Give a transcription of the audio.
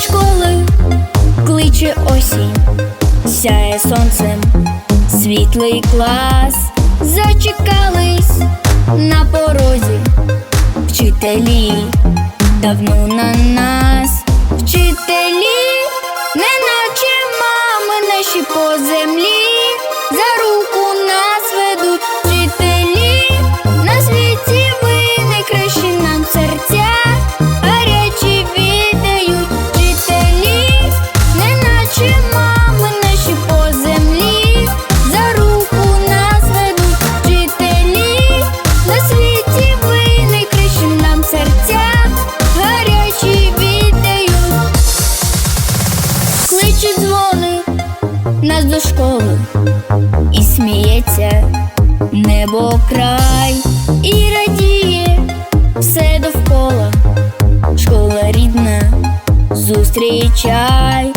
Школи кличе осінь, сяє сонцем світлий клас. Зачекались на порозі вчителі, давно на нас, вчителі, неначе мами наші по землі, Кличуть дзвони нас до школи? І сміється небо край, і радіє все довкола. Школа рідна, зустрічай,